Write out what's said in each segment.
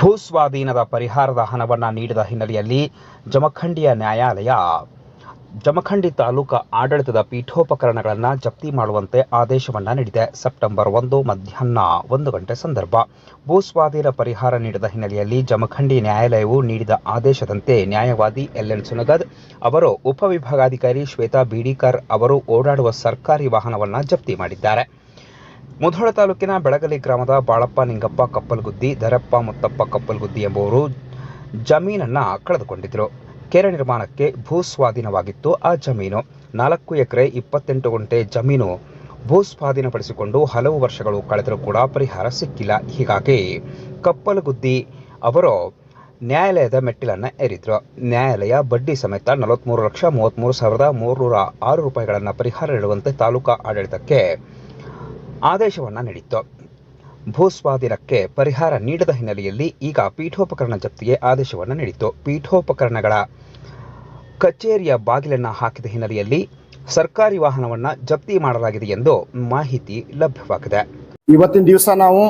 ಭೂಸ್ವಾಧೀನದ ಪರಿಹಾರದ ಹಣವನ್ನು ನೀಡಿದ ಹಿನ್ನೆಲೆಯಲ್ಲಿ ಜಮಖಂಡಿಯ ನ್ಯಾಯಾಲಯ, ಜಮಖಂಡಿ ತಾಲೂಕಾ ಆಡಳಿತದ ಪೀಠೋಪಕರಣಗಳನ್ನು ಜಪ್ತಿ ಮಾಡುವಂತೆ ಆದೇಶವನ್ನು ನೀಡಿದೆ. ಸೆಪ್ಟೆಂಬರ್ ಒಂದು, ಮಧ್ಯಾಹ್ನ ಒಂದು ಗಂಟೆ ಸಂದರ್ಭ ಭೂಸ್ವಾಧೀನ ಪರಿಹಾರ ನೀಡಿದ ಹಿನ್ನೆಲೆಯಲ್ಲಿ ಜಮಖಂಡಿ ನ್ಯಾಯಾಲಯವು ನೀಡಿದ ಆದೇಶದಂತೆ ನ್ಯಾಯವಾದಿ ಎಲ್ಎನ್ ಸುನಗದ್ ಅವರು ಉಪವಿಭಾಗಾಧಿಕಾರಿ ಶ್ವೇತಾ ಬೀಡಿಕರ್ ಅವರು ಓಡಾಡುವ ಸರ್ಕಾರಿ ವಾಹನವನ್ನು ಜಪ್ತಿ ಮಾಡಿದ್ದಾರೆ. ಮುಧೋಳ ತಾಲೂಕಿನ ಬೆಳಗಲಿ ಗ್ರಾಮದ ಬಾಳಪ್ಪ ನಿಂಗಪ್ಪ ಕಪ್ಪಲ್ಗುದ್ದಿ ಧರಪ್ಪ ಮುತ್ತಪ್ಪ ಕಪ್ಪಲ್ಗುದ್ದಿ ಎಂಬುವರು ಜಮೀನನ್ನ ಕಳೆದುಕೊಂಡಿದ್ದರು ಕೆರೆ ನಿರ್ಮಾಣಕ್ಕೆ ಭೂ ಸ್ವಾಧೀನವಾಗಿತ್ತು ಆ ಜಮೀನು. ನಾಲ್ಕು ಎಕರೆ ಇಪ್ಪತ್ತೆಂಟು ಗುಂಟೆ ಜಮೀನು ಭೂ ಸ್ವಾಧೀನಪಡಿಸಿಕೊಂಡು ಹಲವು ವರ್ಷಗಳು ಕಳೆದರೂ ಕೂಡ ಪರಿಹಾರ ಸಿಕ್ಕಿಲ್ಲ. ಹೀಗಾಗಿ ಕಪ್ಪಲಗುದ್ದಿ ಅವರು ನ್ಯಾಯಾಲಯದ ಮೆಟ್ಟಿಲನ್ನು ಏರಿದ್ರು. ನ್ಯಾಯಾಲಯ ಬಡ್ಡಿ ಸಮೇತ ನಲವತ್ತ್ಮೂರು ಲಕ್ಷ ಮೂವತ್ತ್ಮೂರು ಸಾವಿರದ ಮೂರುನೂರ ಆರು ರೂಪಾಯಿಗಳನ್ನು ಪರಿಹಾರ ನೀಡುವಂತೆ ತಾಲೂಕಾ ಆಡಳಿತಕ್ಕೆ ಆದೇಶವನ್ನು ನೀಡಿತ್ತು. ಭೂಸ್ವಾಧೀನಕ್ಕೆ ಪರಿಹಾರ ನೀಡದ ಹಿನ್ನೆಲೆಯಲ್ಲಿ ಈಗ ಪೀಠೋಪಕರಣ ಜಪ್ತಿಗೆ ಆದೇಶವನ್ನು ನೀಡಿತ್ತು. ಪೀಠೋಪಕರಣಗಳ ಕಚೇರಿಯ ಬಾಗಿಲನ್ನು ಹಾಕಿದ ಹಿನ್ನೆಲೆಯಲ್ಲಿ ಸರ್ಕಾರಿ ವಾಹನವನ್ನು ಜಪ್ತಿ ಮಾಡಲಾಗಿದೆ ಎಂದು ಮಾಹಿತಿ ಲಭ್ಯವಾಗಿದೆ. ಇವತ್ತಿನ ದಿವಸ ನಾವು,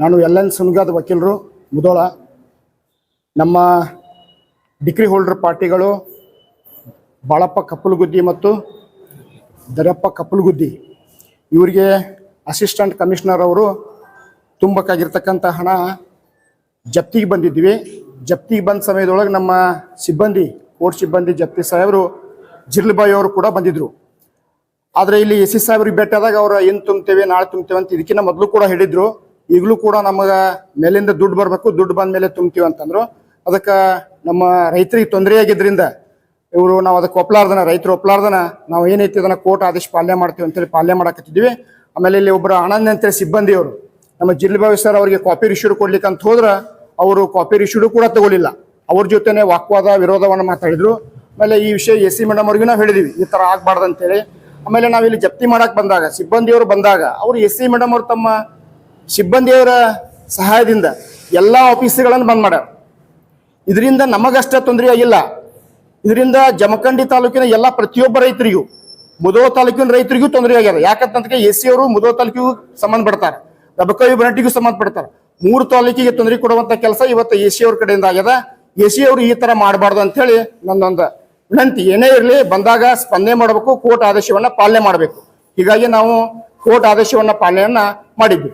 ನಾನು ಎಲ್ ಎನ್ ಸುನ್ಗಾದ ವಕೀಲರು, ಮುದೋಳ, ನಮ್ಮ ಡಿಗ್ರಿ ಹೋಲ್ಡರ್ ಪಾರ್ಟಿಗಳು, ಬಾಳಪ್ಪ ಕಪ್ಪಲಗುದ್ದಿ ಮತ್ತು ದರಪ್ಪ ಕಪ್ಪಲಗುದ್ದಿ ಇವರಿಗೆ ಅಸಿಸ್ಟೆಂಟ್ ಕಮಿಷನರ್ ಅವರು ತುಂಬಕ್ಕಾಗಿರ್ತಕ್ಕಂಥ ಹಣ ಜಪ್ತಿಗೆ ಬಂದಿದ್ವಿ ಜಪ್ತಿಗೆ ಬಂದ ಸಮಯದೊಳಗೆ ನಮ್ಮ ಸಿಬ್ಬಂದಿ ಕೋರ್ಟ್ ಸಿಬ್ಬಂದಿ ಜಪ್ತಿ ಸಾಹೇಬರು ಜಿರ್ಲಿಬಾಯಿ ಅವರು ಕೂಡ ಬಂದಿದ್ರು. ಆದರೆ ಇಲ್ಲಿ ಎಸ್ ಎಸ್ ಸಾಹೇಬ್ರಿಗೆ ಭೇಟಿಯಾದಾಗ ಅವ್ರು ಏನು ತುಂಬ್ತೇವೆ ನಾಳೆ ತುಂಬ್ತೇವೆ ಅಂತ ಇದಕ್ಕಿಂತ ಮೊದಲು ಕೂಡ ಹೇಳಿದ್ರು. ಈಗಲೂ ಕೂಡ ನಮಗೆ ಮೇಲಿಂದ ದುಡ್ಡು ಬರಬೇಕು, ದುಡ್ಡು ಬಂದ ಮೇಲೆ ತುಂಬ್ತೀವಿ ಅಂತಂದ್ರು. ಅದಕ್ಕೆ ನಮ್ಮ ರೈತರಿಗೆ ತೊಂದರೆ ಆಗಿದ್ರಿಂದ ಇವರು ನಾವು ಅದಕ್ಕೆ ಒಪ್ಲಾರ್ದನ, ರೈತರು ಒಪ್ಲಾರ್ದನ, ನಾವು ಏನೈತಿ ಅದನ್ನ ಕೋರ್ಟ್ ಆದೇಶ ಪಾಲನೆ ಮಾಡ್ತೀವಿ ಅಂತೇಳಿ ಪಾಲನೆ ಮಾಡಕತ್ತಿದ್ವಿ. ಆಮೇಲೆ ಇಲ್ಲಿ ಒಬ್ಬರು ಆನಂದ್ ಅಂತೇಳಿ ಸಿಬ್ಬಂದಿಯವರು ನಮ್ಮ ಜಿಲ್ಲಾಭಾವಿ ಸರ್ ಅವರಿಗೆ ಕಾಪಿ ರಿಶ್ಯೂ ಕೊಡ್ಲಿಕ್ಕೆ ಅಂತ ಹೋದ್ರ ಅವರು ಕಾಪಿ ರಿಶ್ಯೂಡು ಕೂಡ ತಗೊಳ್ಳಿಲ್ಲ ಅವ್ರ ಜೊತೆನೆ ವಾಕ್ವಾದ, ವಿರೋಧವನ್ನು ಮಾತಾಡಿದ್ರು. ಆಮೇಲೆ ಈ ವಿಷಯ ಎ ಸಿ ಮೇಡಮ್ ಅವ್ರಿಗೂ ನಾವು ಹೇಳಿದ್ವಿ, ಈ ತರ ಆಗ್ಬಾರ್ದು ಅಂತೇಳಿ ಆಮೇಲೆ ಇಲ್ಲಿ ಜಪ್ತಿ ಮಾಡಕ್ ಬಂದಾಗ, ಸಿಬ್ಬಂದಿಯವರು ಬಂದಾಗ, ಅವರು ಎಸ್ ಸಿ ಮೇಡಮ್ ಅವರು ತಮ್ಮ ಸಿಬ್ಬಂದಿಯವರ ಸಹಾಯದಿಂದ ಎಲ್ಲಾ ಆಫೀಸ್ಗಳನ್ನು ಬಂದ್ ಮಾಡ್ಯಾರ. ಇದರಿಂದ ನಮಗಷ್ಟೇ ತೊಂದರೆ ಆಗಿಲ್ಲ. ಇದರಿಂದ ಜಮಖಂಡಿ ತಾಲೂಕಿನ ಎಲ್ಲ ಪ್ರತಿಯೊಬ್ಬ ರೈತರಿಗೂ ಮುದೋ ತಾಲೂಕಿನ ರೈತರಿಗೂ ತೊಂದರೆ ಆಗ್ಯದ. ಯಾಕಂತಂದ್ರೆ ಎಸ್ ಸಿ ಅವರು ಮುದೋ ತಾಲೂಕಿಗೂ ಸಂಬಂಧ ಪಡ್ತಾರೆ ಬನಟಿಗೂ ಸಂಬಂಧ ಪಡ್ತಾರೆ ಮೂರು ತಾಲೂಕಿಗೆ ತೊಂದರೆ ಕೊಡುವಂತ ಕೆಲಸ ಇವತ್ತು ಎ ಸಿ ಅವ್ರ ಕಡೆಯಿಂದ ಆಗ್ಯದ. ಎ ಸಿ ಅವರು ಈ ತರ ಮಾಡಬಾರ್ದು ಅಂತ ಹೇಳಿ ನನ್ನೊಂದು ವಿನಂತಿ. ಏನೇ ಇರಲಿ, ಬಂದಾಗ ಸ್ಪಂದನೆ ಮಾಡಬೇಕು, ಕೋರ್ಟ್ ಆದೇಶವನ್ನ ಪಾಲನೆ ಮಾಡಬೇಕು. ಹೀಗಾಗಿ ನಾವು ಕೋರ್ಟ್ ಆದೇಶವನ್ನ ಪಾಲನೆಯನ್ನ ಮಾಡಿದ್ವಿ.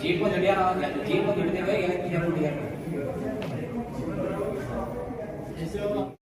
ಜೀಪ್ ಒಂದು ಹಿಡಿಯೋಣ ಜೀಪ್ ಒಂದು ಹಿಡಿದೇವೆ ಏನಕ್ಕೆ ಹಿಡಿಯೋಣ